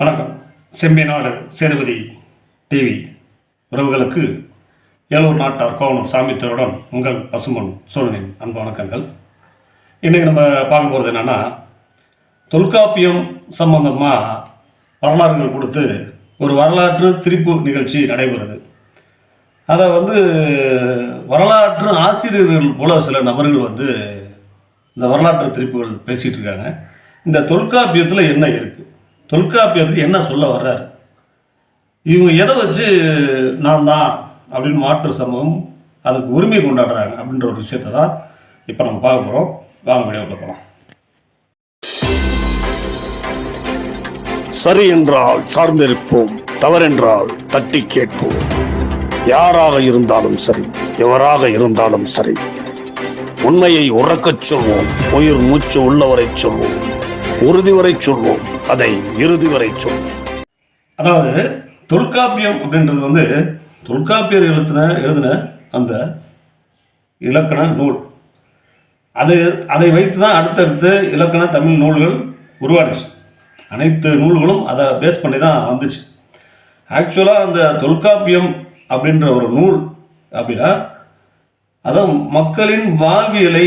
வணக்கம். செம்பிநாடு சேதுபதி டிவி உறவுகளுக்கு ஏலூர் நாட்டார் கோவணம் சாமித்தருடன் உங்கள் பசுமன் சோழனின் அன்பு வணக்கங்கள். இன்றைக்கி நம்ம பார்க்க போகிறது என்னென்னா தொல்காப்பியம் சம்பந்தமாக வரலாறுகள் கொடுத்து ஒரு வரலாற்று திருப்பு நிகழ்ச்சி நடைபெறுது. அதை வந்து வரலாற்று ஆசிரியர்கள் போல சில நபர்கள் வந்து இந்த வரலாற்று திருப்புகள் பேசிகிட்டு இருக்காங்க. இந்த தொல்காப்பியத்தில் என்ன இருக்குது தொல்காப்பியத்தில் என்ன சொல்ல வர்றாரு? இவங்க எதை வச்சு நான் தான் அப்படின்னு மாற்று சமூகம் அதுக்கு உரிமை கொண்டாடுறாங்க அப்படின்ற ஒரு விஷயத்தை தான் இப்போ நம்ம பார்க்க போகிறோம் வாங்க வீடியோவில் போகலாம் சரி என்றால் சார்ந்திருப்போம் தவறென்றால் தட்டி கேட்போம். யாராக இருந்தாலும் சரி எவராக இருந்தாலும் சரி உண்மையை உறக்கச் சொல்வோம் உயிர் மூச்சு உள்ளவரை சொல்வோம். உறுதி வரை சொல்வோம். அதை இறுதி வரை சொல்வோம் அதாவது தொல்காப்பியம் அப்படின்றது வந்து தொல்காப்பியர் எழுத்தின எழுதின அந்த இலக்கண நூல். அது அதை வைத்து தான் அடுத்தடுத்து இலக்கண தமிழ் நூல்கள் உருவாடுச்சு அனைத்து நூல்களும் அதை பேஸ் பண்ணி தான் வந்துச்சு ஆக்சுவலாக அந்த தொல்காப்பியம் அப்படின்ற ஒரு நூல் அப்படின்னா அதான் மக்களின் வாழ்வியலை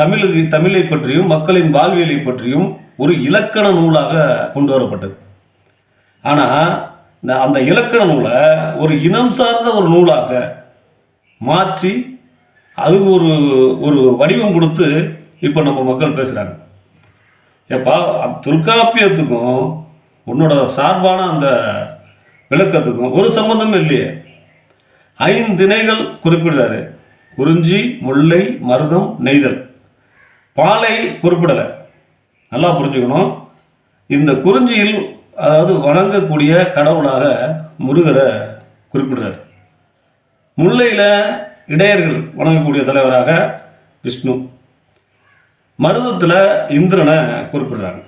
தமிழுக்கு தமிழை பற்றியும் மக்களின் வாழ்வியலை பற்றியும் ஒரு இலக்கண நூலாக கொண்டு வரப்பட்டது. ஆனால் இந்த அந்த இலக்கண நூலை ஒரு இனம் சார்ந்த ஒரு நூலாக மாற்றி அது ஒரு ஒரு வடிவம் கொடுத்து இப்போ நம்ம மக்கள் பேசுகிறாங்க ஏப்பா தொல்காப்பியத்துக்கும் உன்னோட சார்பான அந்த விளக்கத்துக்கும் ஒரு சம்பந்தமும் இல்லையே. ஐந்திணைகள் குறிப்பிடுறாரு. குறிஞ்சி முல்லை மருதம் நெய்தல். பாலை குறிப்பிடலை. நல்லா புரிஞ்சுக்கணும். இந்த குறிஞ்சியில் அதாவது வணங்கக்கூடிய கடவுளாக முருகரை குறிப்பிடுறார். முல்லையில் இடையர்கள் வணங்கக்கூடிய தலைவராக விஷ்ணு. மருதத்தில் இந்திரனை குறிப்பிடுறாங்க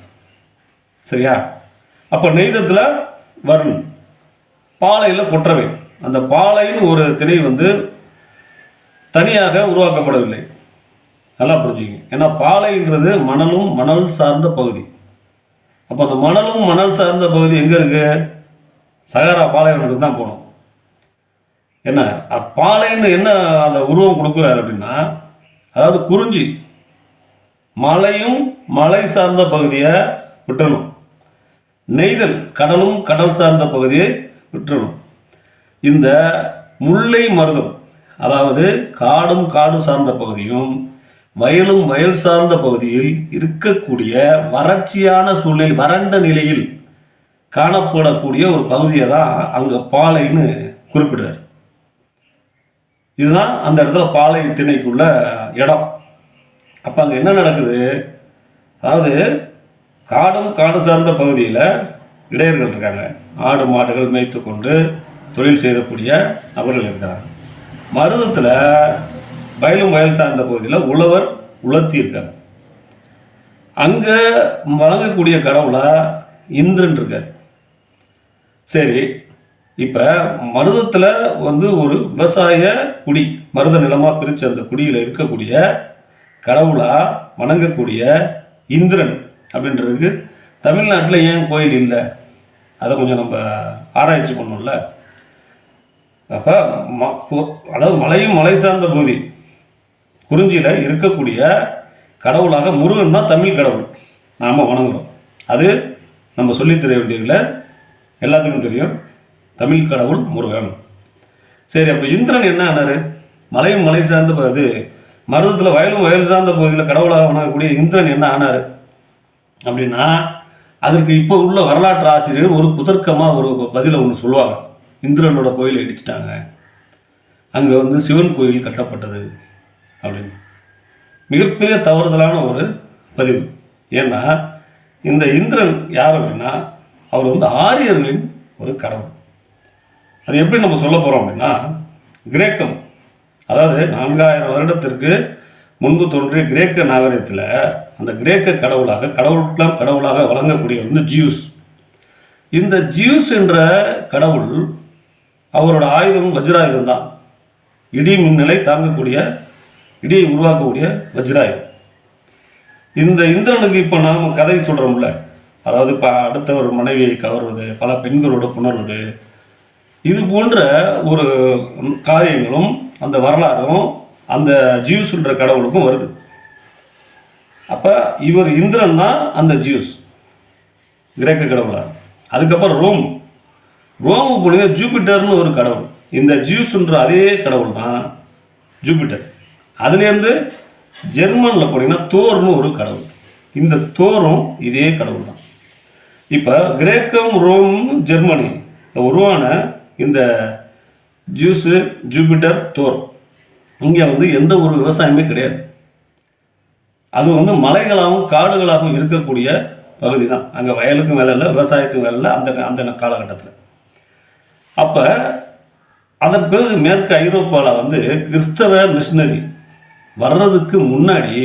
சரியா? அப்போ நெய்தத்தில் வருண். பாலையில் கொற்றவை. அந்த பாலைன்னு ஒரு திணை வந்து தனியாக உருவாக்கப்படவில்லை. நல்லா புரிஞ்சுங்க ஏன்னா பாலைன்றது மணலும் மணல் சார்ந்த பகுதி. அப்போ அந்த மணலும் மணல் சார்ந்த பகுதி எங்கே இருக்குது சகாரா பாலைவனத்துக்கு தான் போகணும். என்ன? பாலைன்னு என்ன அந்த உருவம் கொடுக்குறாரு அப்படின்னா அதாவது குறிஞ்சி மலையும் மலை சார்ந்த பகுதியை விட்டணும் நெய்தல் கடலும் கடல் சார்ந்த பகுதியை விட்டுறணும். இந்த முல்லை மருதம் அதாவது காடும் காடு சார்ந்த பகுதியும் வயலும் வயல் சார்ந்த பகுதியில் இருக்கக்கூடிய வறட்சியான சூழ்நிலை வறண்ட நிலையில் காணப்படக்கூடிய ஒரு பகுதியை தான் அங்கே பாலைன்னு குறிப்பிடுறார். இதுதான் அந்த இடத்துல பாலை திணைக்குள்ள இடம். அப்போ அங்கே என்ன நடக்குது? அதாவது காடும் காடு சார்ந்த பகுதியில் இடையர்கள் இருக்காங்க. ஆடு மாடுகள் மேய்த்து கொண்டு தொழில் செய்யக்கூடிய நபர்கள் இருக்கிறாங்க. மருதத்தில் வயலும் வயல் சார்ந்த பகுதியில் உழவர் உலர்த்தி அங்கே வழங்கக்கூடிய கடவுளா இந்திரன் இருக்கார். சரி இப்போ மருதத்தில் வந்து ஒரு விவசாய குடி மருத நிலமாக பிரித்து அந்த குடியில் இருக்கக்கூடிய கடவுளாக வணங்கக்கூடிய இந்திரன் அப்படின்றதுக்கு தமிழ்நாட்டில் ஏன் கோயில் இல்லை? அதை கொஞ்சம் நம்ம ஆராய்ச்சி பண்ணோம்ல அப்போ ம அதாவது மலையும் மலை சார்ந்த பகுதி. குறிஞ்சியில் இருக்கக்கூடிய கடவுளாக முருகன் தான் தமிழ் கடவுள். நாம் வணங்குறோம். அது நம்ம சொல்லித் தெரிய வேண்டியதில் எல்லாத்துக்கும் தெரியும். தமிழ் கடவுள் முருகன். சரி அப்போ இந்திரன் என்ன ஆனாரு? மலையும் மலை சார்ந்த பகுதி இது மருதத்தில் வயலும் வயல் சார்ந்த பகுதியில் கடவுளாக வணங்கக்கூடிய இந்திரன் என்ன ஆனார்? அப்படின்னா அதற்கு இப்போ உள்ள வரலாற்று ஆசிரியர் ஒரு குதர்க்கமாக ஒரு பதிலை ஒன்று சொல்லுவாங்க. இந்திரனோட கோயில் இடிச்சிட்டாங்க. அங்கே வந்து சிவன் கோயில் கட்டப்பட்டது. அப்படின்னு. மிகப்பெரிய தவறுதலான ஒரு பதிவு. ஏன்னா இந்த இந்திரன் யார் அப்படின்னா அவர் வந்து ஆரியர்களின் ஒரு கடவுள். அது எப்படி நம்ம சொல்ல போகிறோம் அப்படின்னா கிரேக்கம். அதாவது நான்காயிரம் வருடத்திற்கு முன்பு தோன்றிய கிரேக்க நாகரிகத்தில் அந்த கிரேக்க கடவுளாக கடவுளுக்கெல்லாம் கடவுளாக வழங்கக்கூடிய வந்து ஜியூஸ். இந்த ஜியூஸ் என்ற கடவுள் அவரோட ஆயுதம் வஜ்ராயுதம் தான் இடி மின்னலை தாங்கக்கூடிய இடியை உருவாக்கக்கூடிய வஜ்ராயுதம் இந்த இந்திரனுக்கு இப்போ நாம் கதை சொல்கிறோம்ல அதாவது இப்போ அடுத்த ஒரு மனைவியை கவர்வது பல பெண்களோட புணர்வது இது போன்ற ஒரு காரியங்களும் அந்த வரலாறும் அந்த ஜியூஸ்ன்ற கடவுளுக்கும் வருது. அப்போ இவர் இந்திரன் தான் அந்த ஜியூஸ் கிரேக்க கடவுளாக அதுக்கப்புறம் ரோம். ரோமு ஜூபிட்டர்னு ஒரு கடவுள். இந்த ஜியூஸ்ன்ற அதே கடவுள் தான் ஜூபிட்டர். அதுலேருந்து ஜெர்மனில் போனீங்கன்னா தோர்னு ஒரு கடவுள். இந்த தோரும் இதே கடவுள் தான். இப்போ கிரேக்கம் ரோம் ஜெர்மனி உருவான இந்த ஜூஸு ஜூபிட்டர் தோர். இங்கே வந்து எந்த ஒரு விவசாயமே கிடையாது. அது வந்து மலைகளாகவும் காடுகளாகவும் இருக்கக்கூடிய பகுதி தான். அங்கே வயலுக்கும் வேலை இல்லை விவசாயத்துக்கும் வேலை இல்லை அந்த அந்த காலகட்டத்தில். அப்போ அதன் பிறகு மேற்கு ஐரோப்பாவில் வந்து கிறிஸ்தவ மிஷினரி வர்றதுக்கு முன்னாடி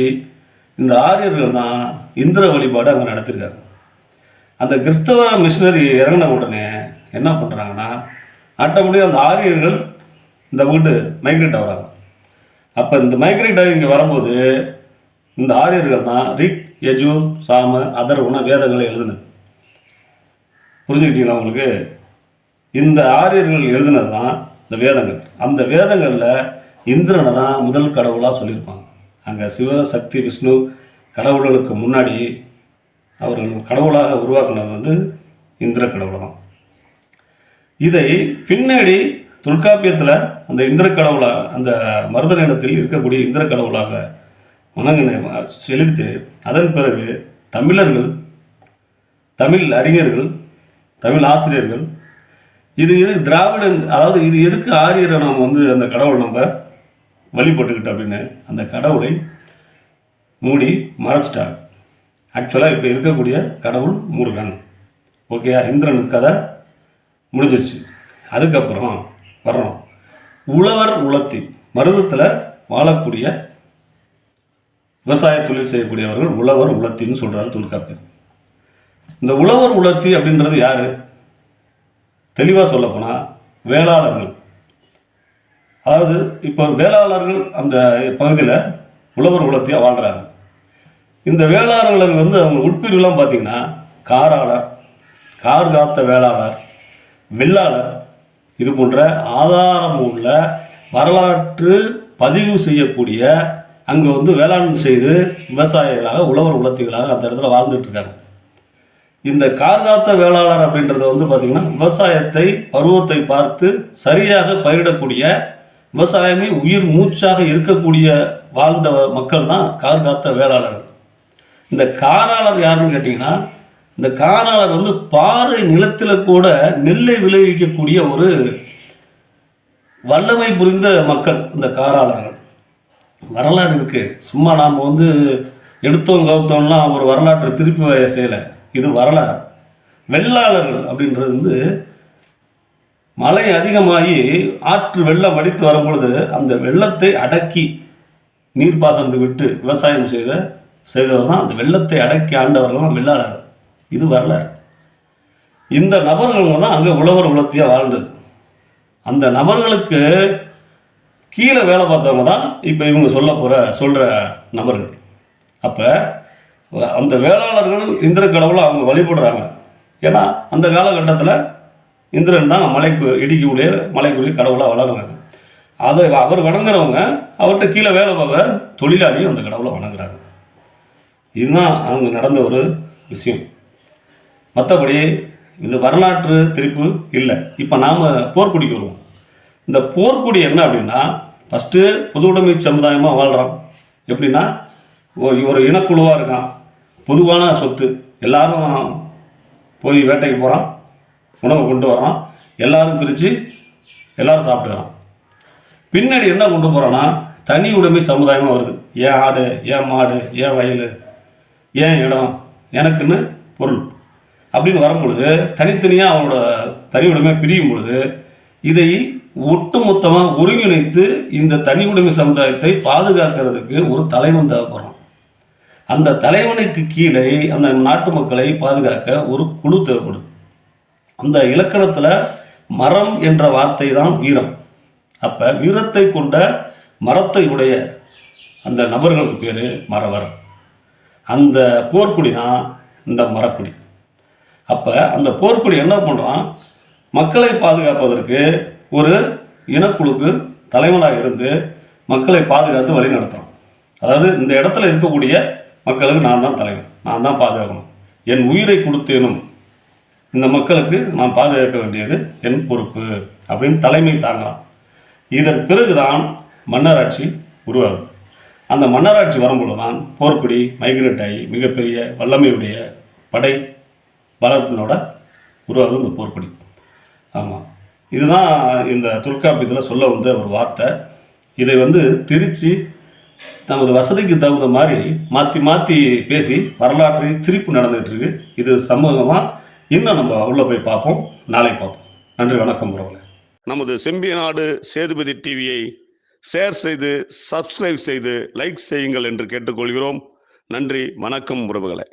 இந்த ஆரியர்கள் தான் இந்திர வழிபாடு அங்கே நடத்திருக்காங்க. அந்த கிறிஸ்தவ மிஷினரி இறங்கின உடனே என்ன பண்ணுறாங்கன்னா ஆட்டோமேட்டிக்காக அந்த ஆரியர்கள் இந்த வீட்டு மைக்ரேட் ஆகிறாங்க. அப்போ இந்த மைக்ரேட் ஆகி இங்கே வரும்போது இந்த ஆரியர்கள் தான் ரிக் யஜூர் சாம அதர்வன வேதங்களை எழுதுனது. புரிஞ்சுக்கிட்டீங்களா உங்களுக்கு? இந்த ஆரியர்கள் எழுதுனது தான் இந்த வேதங்கள். அந்த வேதங்களில் இந்திரனை தான் முதல் கடவுளாக சொல்லியிருப்பாங்க. அங்கே சிவசக்தி விஷ்ணு கடவுள்களுக்கு முன்னாடி அவர்கள் கடவுளாக உருவாக்குனது வந்து இந்திர கடவுள் தான். இதை பின்னாடி தொல்காப்பியத்தில் அந்த இந்திர கடவுளாக அந்த மருதனிடத்தில் இருக்கக்கூடிய இந்திர கடவுளாக வணங்கின செலுத்து அதன் பிறகு தமிழர்கள் தமிழ் அறிஞர்கள் தமிழ் ஆசிரியர்கள் இது எது திராவிடன் அதாவது இது எதுக்கு ஆரியரை நாம் வந்து அந்த கடவுள் நம்ம வழிபட்டுக்கிட்டோம் அப்படின்னு அந்த கடவுளை மூடி மறைச்சிட்டாங்க ஆக்சுவலாக இப்போ இருக்கக்கூடிய கடவுள் முருகன். ஓகேயா இந்திரனுக்கு கதை முடிஞ்சிருச்சு. அதுக்கப்புறம் வர்றோம். உழவர் உலத்தி மருதத்தில் வாழக்கூடிய விவசாய தொழில் செய்யக்கூடியவர்கள் உழவர் உலத்தின்னு சொல்கிறாரு தொல்காப்பு இந்த உழவர் உலத்தி அப்படின்றது யார்? தெளிவாக சொல்லப்போனால் வேளாளர்கள். அதாவது இப்போ வேளாளர்கள் அந்த பகுதியில் உழவர் உலத்தியாக வாழ்கிறாங்க இந்த வேளாளர்கள் வந்து அவங்க உட்பிரிவுலாம் பார்த்தீங்கன்னா காராளர் கார் காத்த வேளாளர் வெள்ளாளர் இது போன்ற ஆதாரம் உள்ள வரலாற்று பதிவு செய்யக்கூடிய அங்கே வந்து வேளாண் செய்து விவசாயிகளாக உழவர் உலத்திகளாக அந்த இடத்துல வாழ்ந்துட்டுருக்காங்க. இந்த கார்காத்த வேளாளர் அப்படின்றத வந்து பார்த்திங்கன்னா விவசாயத்தை பருவத்தை பார்த்து சரியாக பயிரிடக்கூடிய விவசாயமே உயிர் மூச்சாக இருக்கக்கூடிய வாழ்ந்த மக்கள் தான் கார் காத்த வேளாளர்கள். இந்த காராளர் யாருன்னு கேட்டிங்கன்னா இந்த காராளர் வந்து பாறை நிலத்தில் கூட நெல்லை விளைவிக்கக்கூடிய ஒரு வல்லமை புரிந்த மக்கள் இந்த காராளர்கள். வரலாறு இருக்குது சும்மா நாம் வந்து எடுத்தோம் கவுத்தோம்லாம் ஒரு வரலாற்றை திருப்பி செய்யலை. இது வரலாறு. வெள்ளாளர்கள் அப்படின்றது வந்து மழை அதிகமாகி ஆற்று வெள்ளம் வடித்து வரும்பொழுது அந்த வெள்ளத்தை அடக்கி நீர்ப்பாசனத்தை விட்டு விவசாயம் செய்த செய்தவர் தான் அந்த வெள்ளத்தை அடக்கி ஆண்டவர்கள் தான் வெள்ளாளர். இது வரலாறு. இந்த நபர்கள் தான் அங்கே உழவர் உலத்தியாக வாழ்ந்தது. அந்த நபர்களுக்கு கீழே வேலை பார்த்தவங்க தான் இப்போ இவங்க சொல்ல போகிற சொல்கிற நபர்கள். அப்போ அந்த வேளாளர்கள் இந்திர கடவுளை அவங்க வழிபடுறாங்க. ஏன்னா அந்த காலகட்டத்தில் இந்திரன் தான் மலைக்கு இடிக்கக்கூடிய மலைக்குரிய கடவுளாக வளர்றாங்க அதை அவர் வணங்குறவங்க அவர்கிட்ட கீழே வேலை பார்க்குற தொழிலாளியும் அந்த கடவுளை வணங்குறாங்க இதுதான் அவங்க நடந்த ஒரு விஷயம். மற்றபடி இது வரலாற்று திருப்பு இல்லை. இப்போ நாம் போர்க்குடிக்கு வருவோம். இந்த போர்க்குடி என்ன அப்படின்னா ஃபஸ்ட்டு பொது உடைமை சமுதாயமாக வாழ்கிறோம் எப்படின்னா ஒரு ஒரு இனக்குழுவாக இருக்கான். பொதுவான சொத்து. எல்லாரும் போய் வேட்டைக்கு போகிறான் உணவு கொண்டு வரோம் எல்லாரும் பிரித்து எல்லாரும் சாப்பிட்டுக்கிறான். பின்னாடி என்ன கொண்டு போகிறோன்னா தனி உடைமை சமுதாயமாக வருது. ஏன் ஆடு ஏன் மாடு ஏன் வயல் ஏன் இடம் எனக்குன்னு பொருள். அப்படின்னு வரும்பொழுது தனித்தனியாக அவனோட தனி உடைமை பிரியும் பொழுது இதை ஒட்டுமொத்தமாக ஒருங்கிணைத்து இந்த தனி உடைமை சமுதாயத்தை பாதுகாக்கிறதுக்கு ஒரு தலைவன் தேவைப்படுறான். அந்த தலைவனுக்கு கீழே அந்த நாட்டு மக்களை பாதுகாக்க ஒரு குழு தேவைப்படுது. அந்த இலக்கணத்தில் மரம் என்ற வார்த்தை தான் வீரம். அப்போ வீரத்தை கொண்ட மரத்தை உடைய அந்த நபர்களுக்கு பேர் மரவர். அந்த போர்க்குடி தான் இந்த மரக்குடி. அப்போ அந்த போர்க்குடி என்ன பண்ணுறான் மக்களை பாதுகாப்பதற்கு ஒரு இனக்குழுக்கு தலைவனாக இருந்து மக்களை பாதுகாத்து வழி நடத்துகிறோம் அதாவது இந்த இடத்துல இருக்கக்கூடிய மக்களுக்கு நான் தான் தலைவன் நான் தான் பாதுகாக்கணும். என் உயிரை கொடுத்தேனும் இந்த மக்களுக்கு நான் பாதுகாக்க வேண்டியது என் பொறுப்பு அப்படின்னு தலைமை தாங்கலாம். இதன் பிறகுதான் மன்னராட்சி உருவாகும் அந்த மன்னராட்சி வரும்பொழுது தான் போர்க்குடி மைக்ரேட் ஆகி மிகப்பெரிய வல்லமையுடைய படை பலத்தினோட உருவாகும் இந்த போர்க்குடி. ஆமாம் இதுதான் இந்த தொல்காப்பியத்தில் சொல்ல வந்த ஒரு வார்த்தை. இதை வந்து திருச்சி நமது வசதிக்கு தகுந்த மாதிரி மாற்றி மாற்றி பேசி வரலாற்றை திருப்பி நடந்துகிட்டு இருக்கு. இது சமூகமாக இன்னும் நம்ம உள்ளே போய் பார்ப்போம். நாளை பார்ப்போம். நன்றி வணக்கம் உறவுகளை. நமது செம்பியநாடு சேதுபதி டிவியை ஷேர் செய்து சப்ஸ்கிரைப் செய்து லைக் செய்யுங்கள் என்று கேட்டுக்கொள்கிறோம். நன்றி வணக்கம் உறவுகளை.